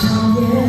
참예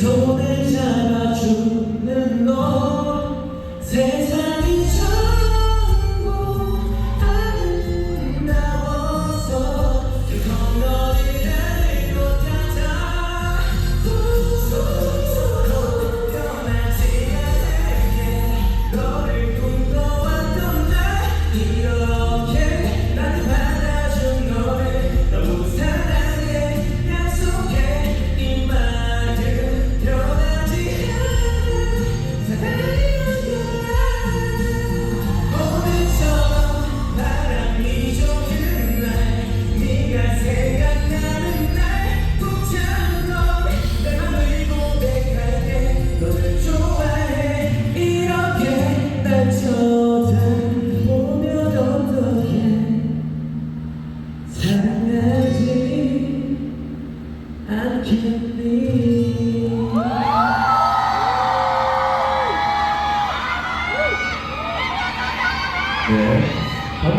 손을 잡아주는 너. 세상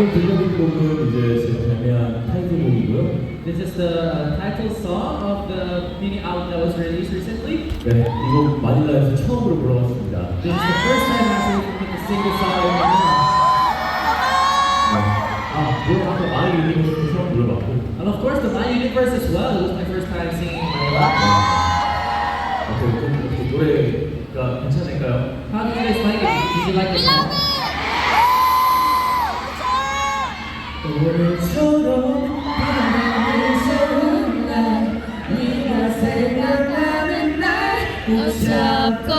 방금 들려드린 곡은 이제 제가 발매한 타이틀곡이고요. This is the title song of the mini album that was released recently. 네, 이곡 마닐라에서 처음으로 불러봤습니다. This is the first time actually we can sing this song in Manila. 네. 아, 물론 아까 마이 유니버스도 처음 불러봤고. And of course, the My Universe as well. It was my first time singing Manila. 어떻게 좀 이렇게 노래가 괜찮을까요? How did you guys like it? Did you like the 오늘처럼 바람이 좋은 날 네가 생각나는 날 붙잡고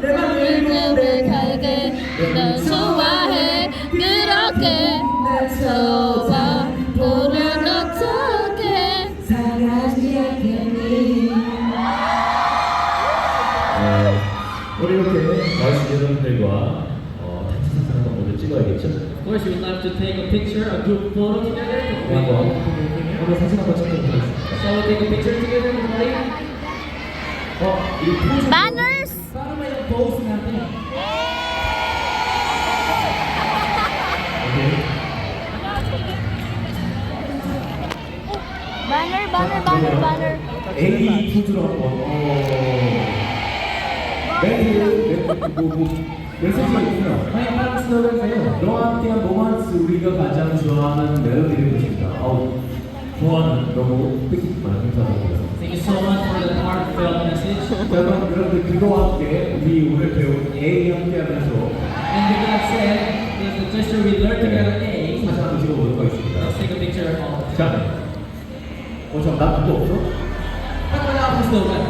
내 맘을 고백할게 널 좋아해 그렇게 날 어떡해 네. 우리 이렇게 나우스 여러분들과 어, 단체 사진 한번 먼저 찍어야겠죠? Of course, we would love to take a picture, a group photo together. 네, 한번 오늘 사진 한번 하겠습니다. So we'll take a picture together, everybody. 어, 이 포즈. Manners! Pose natin? 오케이. Banner, banner, banner, banner A 포즈로 한번. 어. 멘트, 멘트, 뭐, 뭐, 메시지가 parang slogan kayo. 너와 함께한 로만스 우리가 가장 좋아하는 멜로디를 보십니다. 아우, 좋아하는 너무 뜻깊지만 감사합니다. Thank you so much for the heartfelt message. 자, 그럼 여러분들 그거와 함께 우리 오늘 배운 A 함께하면서 And with that said, there's the gesture we learned together A. 사진 한번 찍어보도록 하겠습니다. Let's take a picture of all. 자, 어, 잠깐, 나 그거 없어? Ba't wala akong slogan?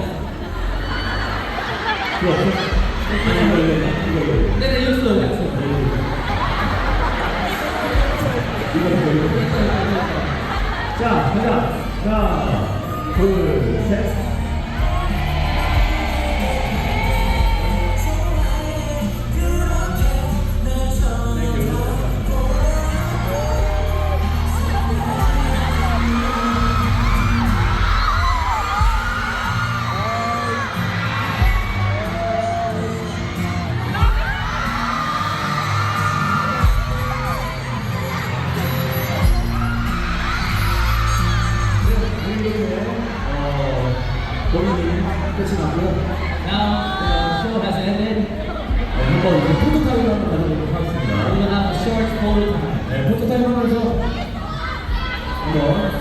그거 없어? 자, 가자. 자, 둘, 셋. 어, 본인이 끝이 나고, Now the show has ended. 네, 한번 이제 포토타임 한번 가져보도록 We're 하겠습니다. gonna have a short photo time. 네, 포토타임 하면서 한번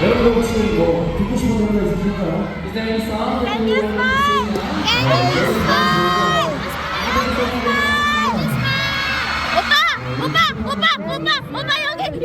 여러분 혹시 뭐 듣고 싶은 노래 있으실까요? Is there any song that you want to sing now? 오빠, 오빠, 오빠, 오빠, 오빠 여기,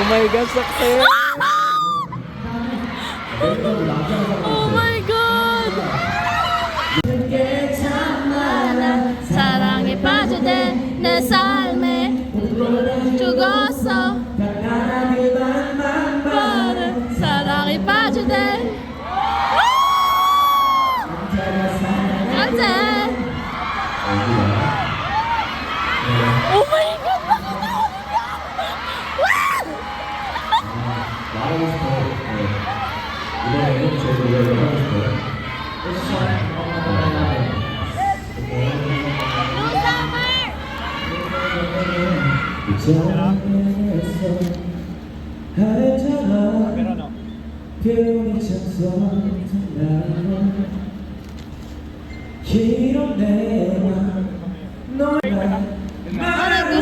Oh my God, success! 마이 갓. 괜찮아 사랑에 빠져든 내 삶에 죽었어. 노래를 하고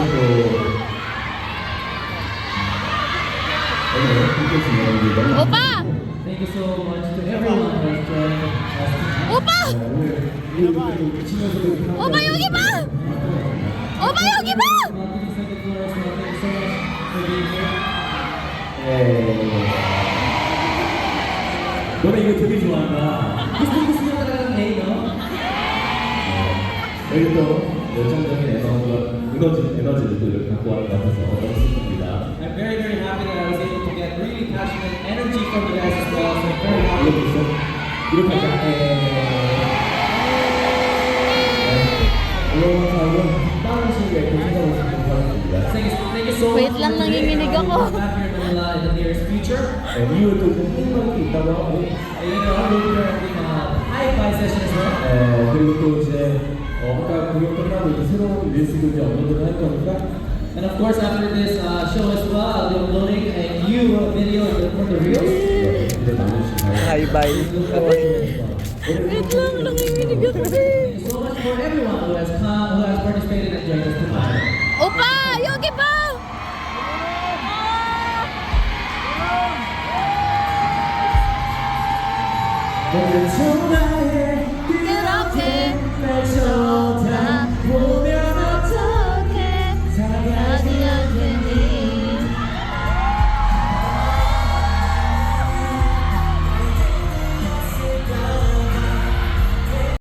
오늘 오빠. Thank you so much to everyone who has joined us tonight. 오빠. 네, 오빠 여기 봐. 오빠 여기 봐. Welcome to Second Floor as well. Thank you so much for being here. 예. 너네 이거 되게 좋아한다. No? 여기 또 열정적인 에너지가 에너지 에너지를 또 이렇게 갖고 와는 것 같아서 너무 기쁩니다. I'm very, very happy that I was able to get really passionate energy from you guys as well. So I'm very happy. 이렇게 있어? 이렇게 하자. 예. 이런 사업은 빠른 시기에 고생하고 싶은 사람입니다. Thank you, so much. Wait lang, nanginginig ako. In the nearest future. 네, 이후에 또 힘든 게 있다고 하고 And you know, we're having a high live session as well. 네, 그리고 또 이제 어, 아까 공연 끝나고 이제 새로운 릴스도 이제 업로드를 할 거니까 And of course, after this uh, show as well, I'll be uploading a new video for the reels. 네, 기대 많이 해주시기 바랍니다. Wait lang, nanginginig ako. Thank you so much for everyone who has come, who has participated and joined us tonight. 오빠, 여기 봐! 오늘 정말 Rachel.